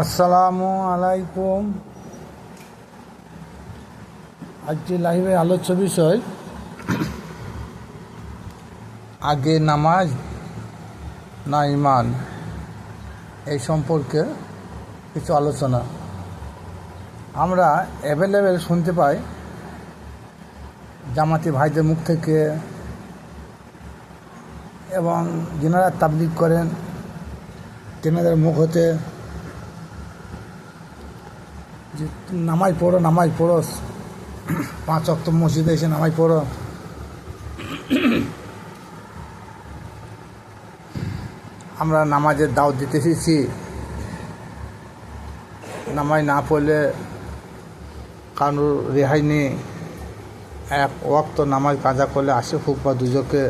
আসসালামু আলাইকুম। আজকে লাইভে আলোচ্য বিষয়, আগে নামাজ না ইমান এই সম্পর্কে কিছু আলোচনা। আমরা অ্যাভেলেবেল শুনতে পাই জামাতি ভাইদের মুখ থেকে এবং যেনারা তাবলিগ করেন, তেনাদের মুখ হতে যে নামাজ পড়ো নামাজ পড়ো। পাঁচ অক্ট মসজিদে এসে নামাজ পড়ো। আমরা নামাজের দাও দিতে এসেছি নামাজ না পড়লে কারোর রেহাই নেই। এক ওয়াক্ত নামাজ কাজা করলে আসে হোক বা দুজকে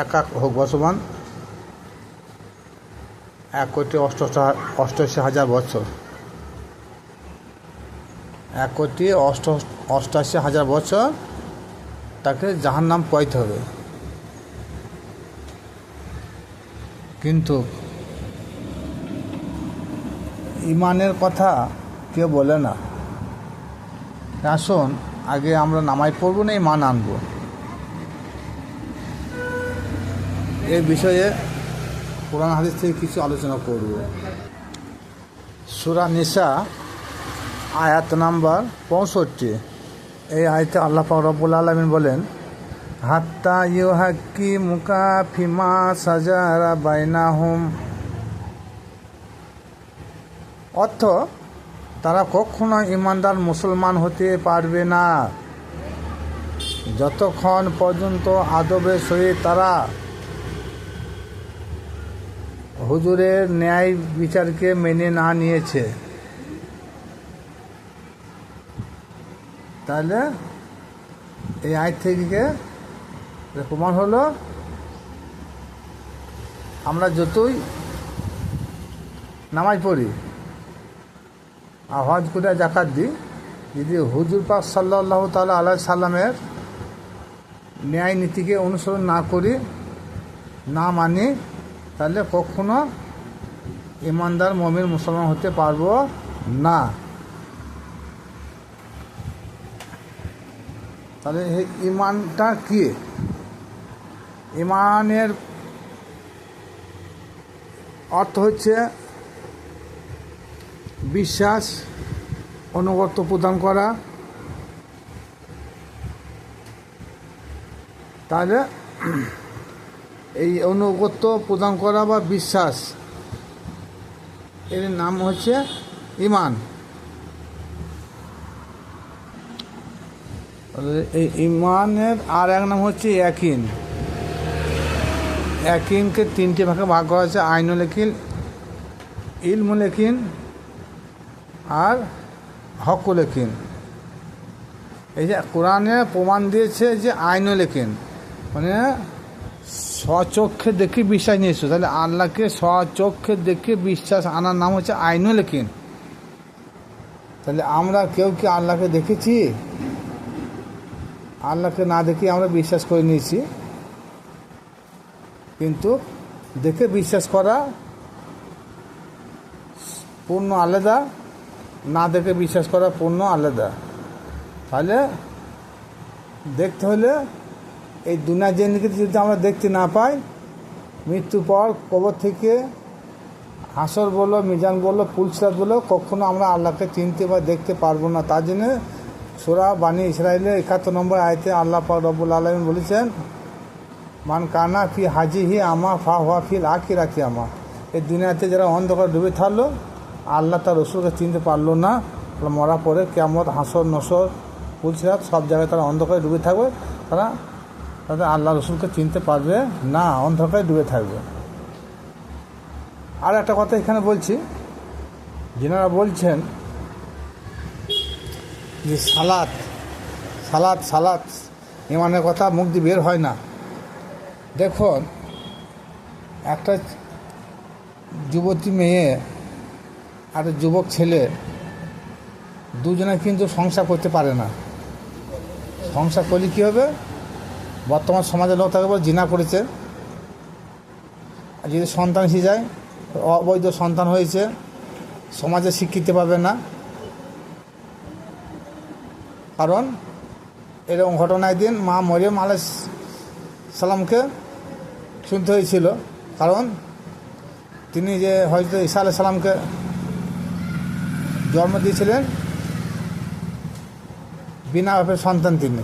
এক এক হোক বসমান এক কোটি অষ্টশা অষ্টআশি হাজার বছর। এক কোটি অষ্ট, অষ্টাশি হাজার বছর তাকে জাহার নাম পাইতে হবে। কিন্তু ইমানের কথা কেউ বলে না। আসুন, আগে আমরা নামাজ পড়ব না, ইমান আনব। এই বিষয়ে কোরআন হাদিস থেকে কিছু আলোচনা করব। সুরা নিসা আয়াত নাম্বার পঁয়ষট্টি। এই আয়তে আল্লাহ পাক রব্বুল আলমিন বলেন, হাত্তা ইউ হাক্কি মুকা ফিমা সাজারা বাইনা হুম অর্থ, তারা কখনো ইমানদার মুসলমান হতে পারবে না। যতক্ষণ পর্যন্ত আদবের সহিত তারা হুজুরের ন্যায় বিচারকে মেনে না নিয়েছে। তাহলে এই আয় থেকে প্রমাণ হলো, আমরা যতই নামাজ পড়ি, আর হজ করে জাকাত দিই, যদি হুজুর পাক সাল্লাহ তাল্লাহ আল্লাহ সাল্লামের ন্যায় নীতিকে অনুসরণ না করি, না মানি, তাহলে কখনো ইমানদার মমিন মুসলমান হতে পারব না। তাহলে ইমানটা কি? ইমানের অর্থ হচ্ছে বিশ্বাস অনুগত প্রদান করা। তাহলে এই অনুগত্য প্রদান করা বা বিশ্বাস, এর নাম হচ্ছে ইমান এই ইমানের আর এক নাম হচ্ছে একিন একিনকে তিনটে ভাগে ভাগ করা হয়েছে আইনুল একিন ইলমুল একিন আর হকুল একিন এই যে কোরআনে প্রমাণ দিয়েছে যে আইনুল একিন মানে স্বচক্ষে দেখে বিশ্বাস নিয়ে এসছো তাহলে আল্লাহকে স্বচক্ষে দেখে বিশ্বাস আনার নাম হচ্ছে আইনুল একিন তাহলে আমরা কেউ কি আল্লাহকে দেখেছি? আল্লাহকে না দেখে আমরা বিশ্বাস করে নিয়েছি। কিন্তু দেখে বিশ্বাস করা পূর্ণ আলাদা, না দেখে বিশ্বাস করা পূর্ণ আলাদা। তাহলে দেখতে হলে এই দুনিয়া জেনকে যদি আমরা দেখতে না পাই মৃত্যু পর কবর থেকে হাসর বলো, মিজান বলো ফুলসরাত বলো, কখনো আমরা আল্লাহকে চিনতে বা দেখতে পারব না। তার জন্য সোরা বাণী ইসরায়েলের একাত্তর নম্বর আয়তে আল্লাহ পাক রব্বুল আলমিন বলেছেন, মান কানা ফি হাজি হি আমা ফা হওয়া ফিল আখি রাখি আমা। এই দুনিয়াতে যারা অন্ধকার ডুবে থাকল, আল্লাহ তার রসুলকে চিনতে পারল না মরা পরে কেমন হাসর, নসর ফুলসিরাত সব জায়গায় তারা অন্ধকারে ডুবে থাকবে, তারা তাদের আল্লাহ রসুলকে চিনতে পারবে না, অন্ধকারে ডুবে থাকবে। আর একটা কথা এখানে বলছি, যেনারা বলছেন যে সালাদ সালাদ সালাদ, ইমানের কথা মুখ দিয়ে বের হয় না। দেখুন, একটা যুবতী মেয়ে আর যুবক ছেলে দুজনে কিন্তু সংসার করতে পারে না। সংসার করলে কী হবে? বর্তমান সমাজের লোক তাকে জিনা করেছে। আর যদি সন্তান এসে যায়, অবৈধ সন্তান হয়েছে, সমাজে স্বীকৃতি পাবে না। কারণ এরকম ঘটনায় দিন মা মরিয়ম আলাই সালামকে শুনতে হয়েছিল। কারণ তিনি যে হয়তো ঈসা আলাই সালামকে জন্ম দিয়েছিলেন, বিনা বাপের সন্তান তিনি।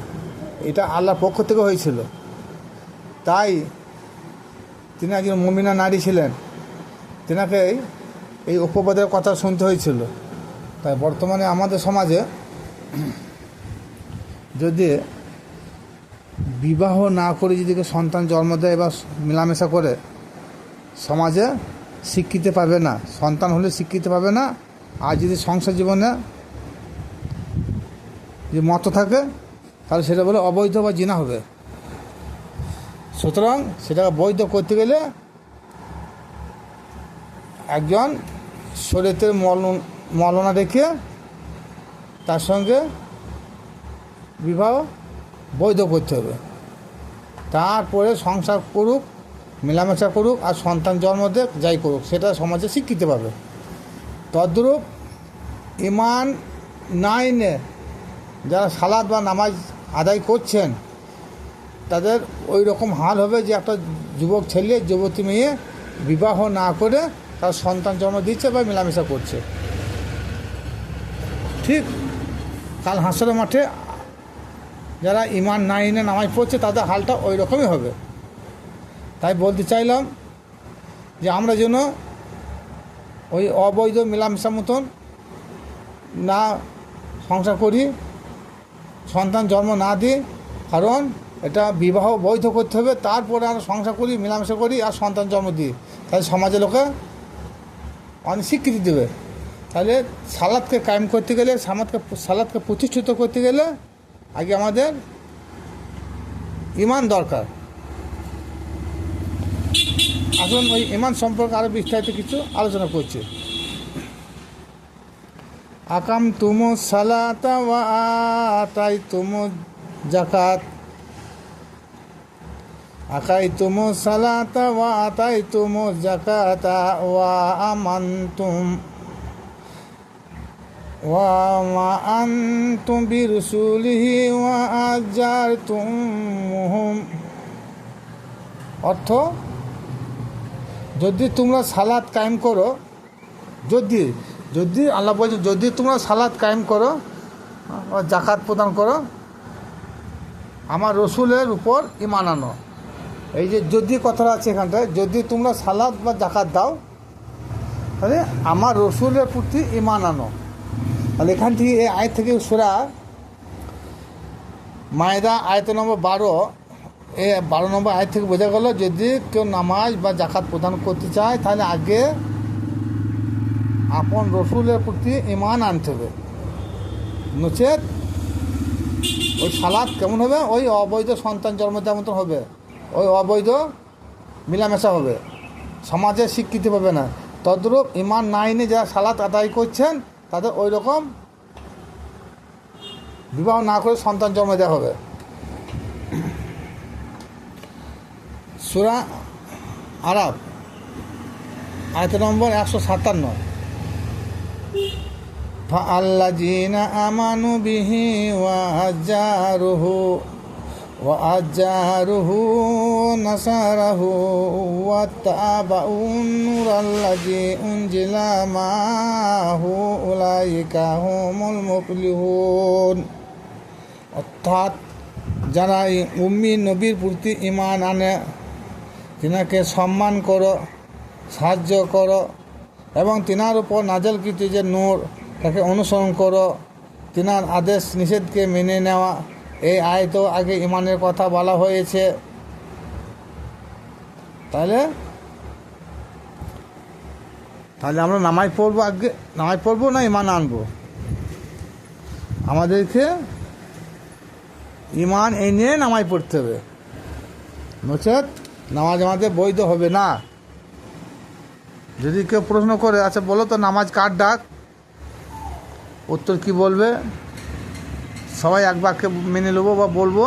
এটা আল্লাহর পক্ষ থেকে হয়েছিল। তাই তিনি একজন মমিনা নারী ছিলেন। তেনাকে এই উপবাদের কথা শুনতে হয়েছিল। তাই বর্তমানে আমাদের সমাজে যদি বিবাহ না করে যদি কেউ সন্তান জন্ম দেয় বা মেলামেশা করে, সমাজে স্বীকৃতি পাবে না, সন্তান হলে স্বীকৃতি পাবে না, আর যদি সংসার জীবনে যে মত থাকে, তাহলে সেটা বলে অবৈধ বা জিনা হবে। সুতরাং সেটাকে বৈধ করতে গেলে একজন শরীরের মল মলনা রেখে তার সঙ্গে বিবাহ বৈধ করতে হবে। তারপরে সংসার করুক, মেলামেশা করুক আর সন্তান জন্ম দেখ যাই করুক, সেটা সমাজে শিক্ষিত পাবে। তদ্রূপ ইমান নাইনে যারা সালাদ বা নামাজ আদায় করছেন, তাদের ওই রকম হাল হবে যে একটা যুবক ছেলে, যুবতী মেয়ে বিবাহ না করে তার সন্তান জন্ম দিচ্ছে বা মেলামেশা করছে। ঠিক কাল হাসরের মাঠে যারা ইমান নাইনে নামাজ পড়ছে, তাদের হালটা ওই রকমই হবে। তাই বলতে চাইলাম যে আমরা যেন ওই অবৈধ মেলামেশা মতন না সংসার করি, সন্তান জন্ম না দিই, কারণ এটা বিবাহ বৈধ করতে হবে, তারপরে আমরা সংসার করি, মেলামেশা করি আর সন্তান জন্ম দিই। তাহলে সমাজে লোকে অনেক স্বীকৃতি দেবে। তাহলে সালাদকে কায়েম করতে গেলে সালাদকে সালাদকে প্রতিষ্ঠিত করতে গেলে আগে আমাদের ইমান দরকার। আসুন ওই ইমান সম্পর্কে আরও বিস্তারিত কিছু আলোচনা করছি। আকাম তুমু সালাতা ওয়া তুমু জাকাত আকাই তুমু সালাতা ওয়া আতাই তুমু জাকাতা ওয়া আমান্তুম। আনতুম বিরসুলিহি ওয়া অর্থ, যদি তোমরা সালাদ কায়েম করো, যদি যদি আল্লাহ বলছে, যদি তোমরা সালাদ কায়েম করো জাকাত প্রদান করো, আমার রসুলের উপর ইমান আনো। এই যে যদি কথাটা আছে এখানটায়, যদি তোমরা সালাদ বা জাকাত দাও, তাহলে আমার রসুলের প্রতি ইমান আনো। তাহলে এখান থেকে এই আয় থেকে সুরা মায়দা, আয়ত নম্বর বারো এ বারো নম্বর আয় থেকে বোঝা গেল যদি কেউ নামাজ বা জাকাত প্রদান করতে চায়, তাহলে আগে আপন রসুলের প্রতি ইমান আনতে হবে। নচেত ওই সালাদ কেমন হবে? ওই অবৈধ সন্তান জন্ম দেওয়ার মতন হবে। ওই অবৈধ মিলামেশা হবে। সমাজে স্বীকৃতি পাবে না। তদ্রূপ ইমান নাইনে যারা সালাত আদায় করছেন তাদের ওই রকম বিবাহ না করে সন্তান জন্ম দেওয়া হবে সুরা আরব আয়ত নম্বর একশো সাতান্ন فالذين آمنوا به وأجاره وأجاره نصره واتبعوا النور الذي أنزل معه أولئك هم المفلحون অর্থাৎ যারা এই উম্মি নবীর প্রতি ইমান আনে তিনাকে সম্মান করো সাহায্য করো এবং তিনার উপর নাজলকৃত যে নূর তাকে অনুসরণ করো তিনার আদেশ নিষেধকে মেনে নেওয়া এই আয়তো আগে ইমানের কথা বলা হয়েছে। তাহলে? তাহলে আমরা নামাজ পড়ব আগে, নামাজ পড়ব না ইমান আনব? আমাদেরকে ইমান এনে নামাজ পড়তে হবে। নচেত নামাজ আমাদের বৈধ হবে না। যদি কেউ প্রশ্ন করে আচ্ছা বলো তো নামাজ কার ডাক? উত্তর কি বলবে? সবাই এক বাক্যে মেনে নেব বা বলব।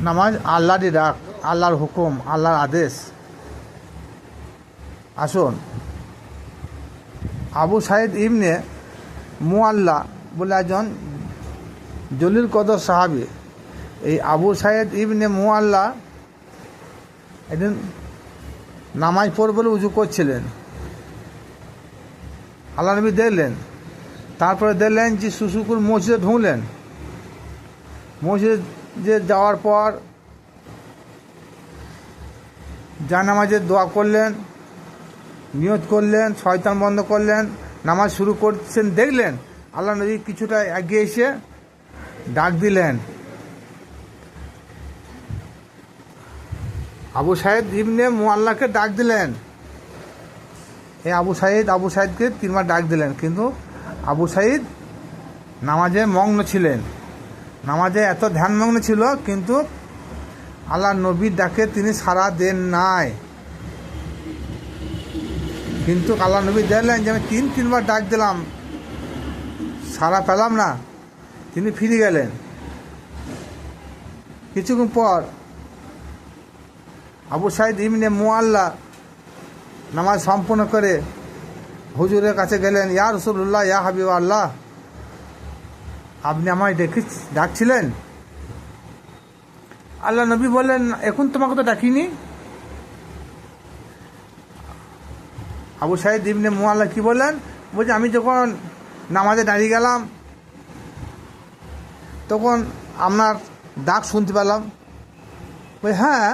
নামাজ আল্লাহরই ডাক আল্লাহর হুকুম, আল্লাহর আদেশ। আসুন। আবু সাইদ ইবনে মুআল্লা বলে একজন জলিল কদর সাহাবি। এই আবু সাইদ ইবনে মুআল্লা একদিন নামাজ পড় বলে উজু করছিলেন। আল্লাহ নবী দেখলেন। তারপরে দেখলেন যে শুশুকুর মসজিদে ঢুকলেন। মসজিদে যাওয়ার পর জানামাজের দোয়া করলেন, নিয়ত করলেন, শয়তান বন্ধ করলেন, নামাজ শুরু করছেন, দেখলেন আল্লাহ নবী কিছুটা এগিয়ে এসে ডাক দিলেন। আবু সাহেদ ইবনে মোয়াল্লাকে ডাক দিলেন। এই আবু সাহেদ আবু সাহেদকে তিনবার ডাক দিলেন, কিন্তু আবু সাইদ নামাজে মগ্ন ছিলেন। নামাজে এত ধ্যানমগ্ন ছিল, কিন্তু আল্লাহ নবীর ডাকে তিনি সারা দেন নাই। কিন্তু আল্লাহ নবী দেখলেন যে আমি তিন, তিনবার ডাক দিলাম, সাড়া পেলাম না, তিনি ফিরে গেলেন। কিছুক্ষণ পর আবু সাইদ ইমনে মোয়াল্লা নামাজ সম্পূর্ণ করে হুজুরের কাছে গেলেন, ইয়া রসুল্লাহ ইয়া হাবিব আল্লাহ আপনি আমায় ডেকে ডাকছিলেন? আল্লাহ নবী বললেন, এখন তোমাকে তো ডাকিনি। আবু সাইদ ইবনে মোয়াল্লা কি বললেন? বলছে, আমি যখন নামাজে দাঁড়িয়ে গেলাম, তখন আপনার ডাক শুনতে পেলাম। বলে হ্যাঁ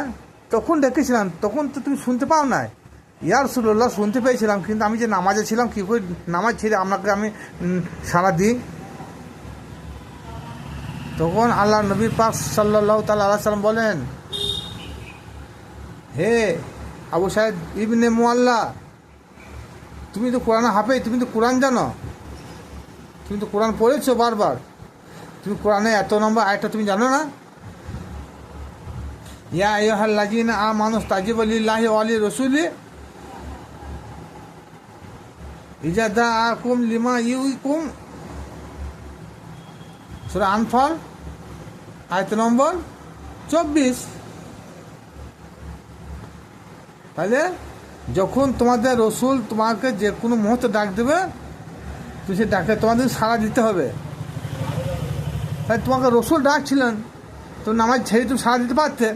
তখন ডেকেছিলাম তখন তো তুমি শুনতে পাও না ইয়ার সুল্লাহ শুনতে পেয়েছিলাম, কিন্তু আমি যে নামাজে ছিলাম, কী করে নামাজ ছেড়ে আপনাকে আমি সাড়া দিই? তখন আল্লাহ নবী পাক সাল্লাহ আল্লাহ সাল্লাম বলেন, হে আবু সাহেব ইবনে মোয়াল্লা তুমি তো কোরআন হাফে তুমি তো কোরআন জানো? তুমি তো কোরআন পড়েছো বারবার। তুমি কোরআনে এত নম্বর আয়টা তুমি জানো না? ইয়া আইহাল্লাজিনা আ মানুষ তাজিব আলিল্লাহি আলী রসুলি ইজাদা আকুম লিমা ইউকুম সুরা আনফল, আয়ত নম্বর চব্বিশ। তাহলে যখন তোমাদের রসুল তোমাকে যে কোনো মুহূর্তে ডাক দেবে তুমি সে ডাকে তোমাদের সাড়া দিতে হবে। তাই তোমাকে রসুল ডাকছিলেন, তো নামাজ ছেড়ে তুমি সাড়া দিতে পারতে।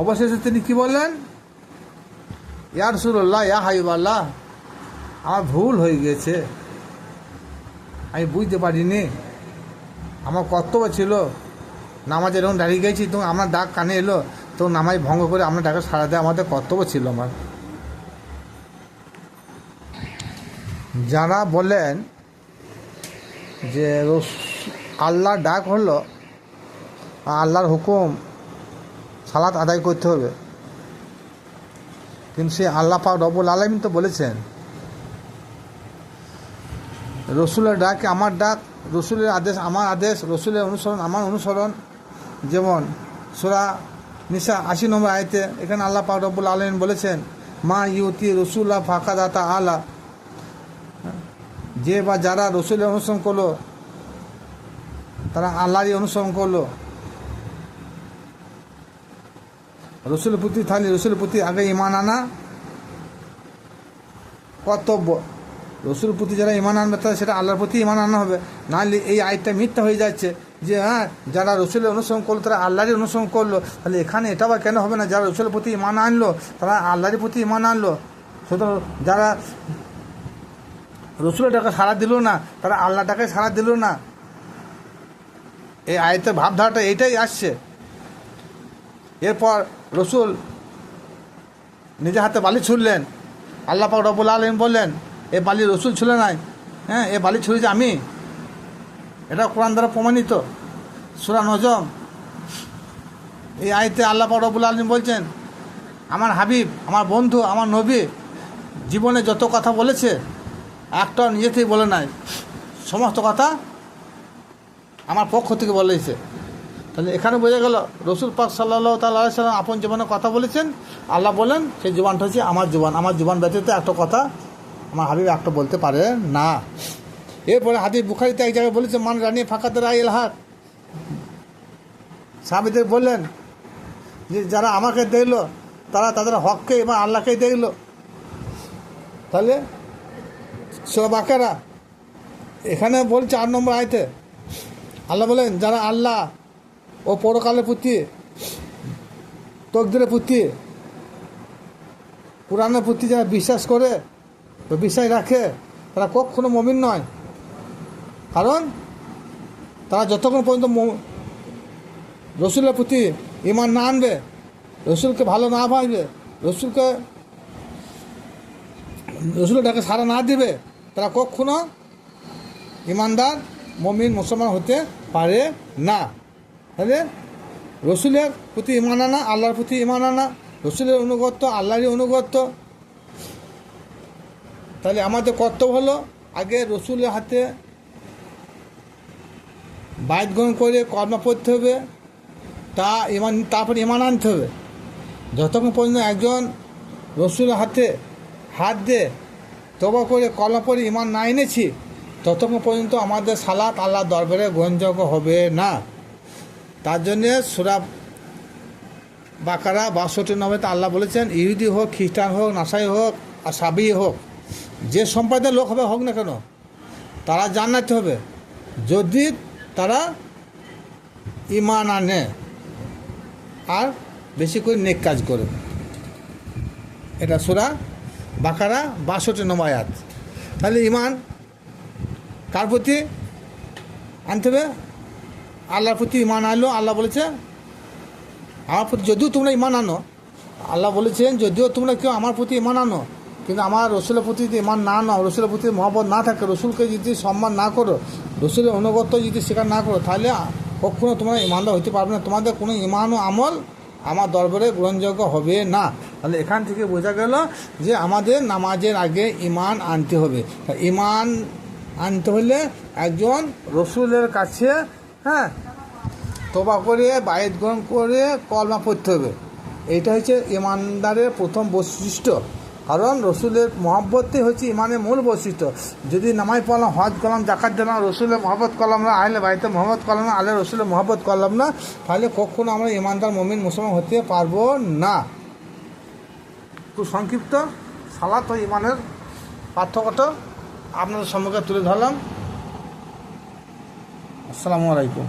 অবশেষে তিনি কি বললেন? ইয়া রসুল্লাহ ইয়া হাইবাল্লাহ আমার ভুল হয়ে গেছে আমি বুঝতে পারিনি। আমার কর্তব্য ছিল নামাজে এরকম দাঁড়িয়ে গেছি, তো আমার ডাক কানে এলো, তো নামাজ ভঙ্গ করে আমরা ডাকে সারা দেওয়া আমাদের কর্তব্য ছিল আমার। যারা বলেন যে আল্লাহর ডাক হলো, আল্লাহর হুকুম, সালাত আদায় করতে হবে। কিন্তু সে আল্লাহ রবুল আলমিন তো বলেছেন, রসুলের ডাক আমার ডাক, রসুলের আদেশ আমার আদেশ, রসুলের অনুসরণ আমার অনুসরণ। যেমন সোরা নিশা আশি নম্বর আয়তে এখানে আল্লাহ পাক রব্বুল আলমিন বলেছেন, মা ইউতি রসুল্লাহ ফাঁকা দাতা আলা। যে বা যারা রসুলের অনুসরণ করল, তারা আল্লাহরই অনুসরণ করল। রসুলের প্রতি থাকলে রসুলের প্রতি আগে ইমান আনা। কর্তব্য। রসুল প্রতি যারা ইমান আনবে তারা সেটা আল্লাহর প্রতি ইমান আনা হবে। নাহলে এই আয়টা মিথ্যা হয়ে যাচ্ছে যে হ্যাঁ যারা রসুলের অনুসরণ করল, তারা আল্লাহরই অনুসরণ করল। তাহলে এখানে এটা বা কেন হবে না? যারা রসুলের প্রতি ইমান আনলো, তারা আল্লাহরই প্রতি ইমান আনলো। সুতরাং যারা রসুলের টাকা সাড়া দিল না, তারা আল্লাহটাকে সাড়া দিল না। এই আয়তের ভাবধারাটা এইটাই আসছে। এরপর রসুল নিজে হাতে বালি ছুড়লেন। আল্লাহ পাক রবুল আলম বললেন, এ বালি রসুল ছিল নাই। হ্যাঁ এ বালি ছুঁড়েছে আমি? এটা কোরআন দ্বারা প্রমাণিত। সুরা নজম। এই আয়তে আল্লাহ পাক রবুল আলম বলছেন, আমার হাবিব, আমার বন্ধু, আমার নবী জীবনে যত কথা বলেছে একটাও নিজে বলে নাই। সমস্ত কথা আমার পক্ষ থেকে বলেছে তাহলে এখানে বোঝা গেল, রসুল পাক সাল্লাহ তাল্লাম আপন জীবনে কথা বলেছেন। আল্লাহ বলেন, সেই জীবনটা হচ্ছে আমার জীবন। আমার জীবন ব্যতীত একটা কথা আমার হাবিব একটা বলতে পারে না। এরপরে হাবিব বুখারিতে এক জায়গায় বলেছে, মান রানী ফাঁকাতে রায় এলহাক সাহাবিদের বললেন যে, যারা আমাকে দেখল, তারা তাদের হককে এবার আল্লাহকেই দেখল। তাহলে সুরা বাকারা এখানে বলছে আট নম্বর আয়তে, আল্লাহ বলেন, যারা আল্লাহ ও পরকালের প্রতি তকদিরের প্রতি কোরআনের প্রতি যারা বিশ্বাস করে বা বিশ্বাস রাখে, তারা কখনো মমিন নয়। কারণ তারা যতক্ষণ পর্যন্ত রসুলের প্রতি ইমান না আনবে, রসুলকে ভালো না ভাববে, রসুলকে, রসুলের ডাকে সারা না দিবে, তারা কখনো ইমানদার মমিন, মুসলমান হতে পারে না। তাহলে রসুলের প্রতি ইমান আনা, আল্লাহর প্রতি ইমান আনা, রসুলের অনুগত্য আল্লাহরই অনুগত্য তাহলে আমাদের কর্তব্য হলো আগে রসুলের হাতে বাইত গ্রহণ করে কর্ম পড়তে হবে, তা ইমান, তারপরে ইমান আনতে হবে। যতক্ষণ পর্যন্ত একজন রসুলের হাতে হাত দিয়ে তবা করে কলম পরে ইমান না এনেছি, ততক্ষণ পর্যন্ত আমাদের সালাত আল্লাহ দরবারে গ্রহণযোগ্য হবে না। তার জন্যে সুরা বাকারা বাষট্টি নব্বইতে আল্লাহ বলেছেন, ইহুদি হোক, খ্রিস্টান হোক, নাসাই হোক, আর সাবি হোক, যে সম্প্রদায়ের লোক হবে হোক না কেন, তারা জানাতে হবে। যদি তারা ইমান আনে আর বেশি করে নেক কাজ করে। এটা সুরা বাকারা বাষট্টি নম্বর আয়াত। তাহলে ইমান কার প্রতি আনতে হবে? আল্লাহর প্রতি ইমান আনলো, আল্লাহ বলেছে, আমার প্রতি যদিও তোমরা ইমান আনো। আল্লাহ বলেছেন, যদিও তোমরা কেউ আমার প্রতি ইমান আনো, কিন্তু আমার রসুলের প্রতি যদি ইমান না নাও, রসুলের প্রতি মহব্বত না থাকে, রসুলকে যদি সম্মান না করো, রসুলের অনুগত্য যদি স্বীকার না করো, তাহলে কখনো তোমরা ইমানদার হতে পারবে না। তোমাদের কোনো ইমান ও আমল আমার দরবারে গ্রহণযোগ্য হবে না। তাহলে এখান থেকে বোঝা গেল যে আমাদের নামাজের আগে ইমান আনতে হবে। ইমান আনতে হলে একজন রসুলের কাছে হ্যাঁ? তোবা করে বায়েত গ্রহণ করে কলমা পড়তে হবে। এইটা হচ্ছে ইমানদারের প্রথম বৈশিষ্ট্য। কারণ রসুলের মহব্বতই হচ্ছে ইমানের মূল বৈশিষ্ট্য। যদি নামাই পড়লাম, হজ করলাম জাকাত দিলাম, রসুলের মহব্বত করলাম না আইলে বাড়িতে মহব্বত করলাম না আলে রসুলের মহব্বত করলাম না, তাহলে কখনো আমরা ইমানদার, মমিন, মুসলমান হতে পারব না। খুব সংক্ষিপ্ত, সালাত ও ইমানের পার্থক্যটা আপনাদের সম্মুখে তুলে ধরলাম। আসসালামু আলাইকুম।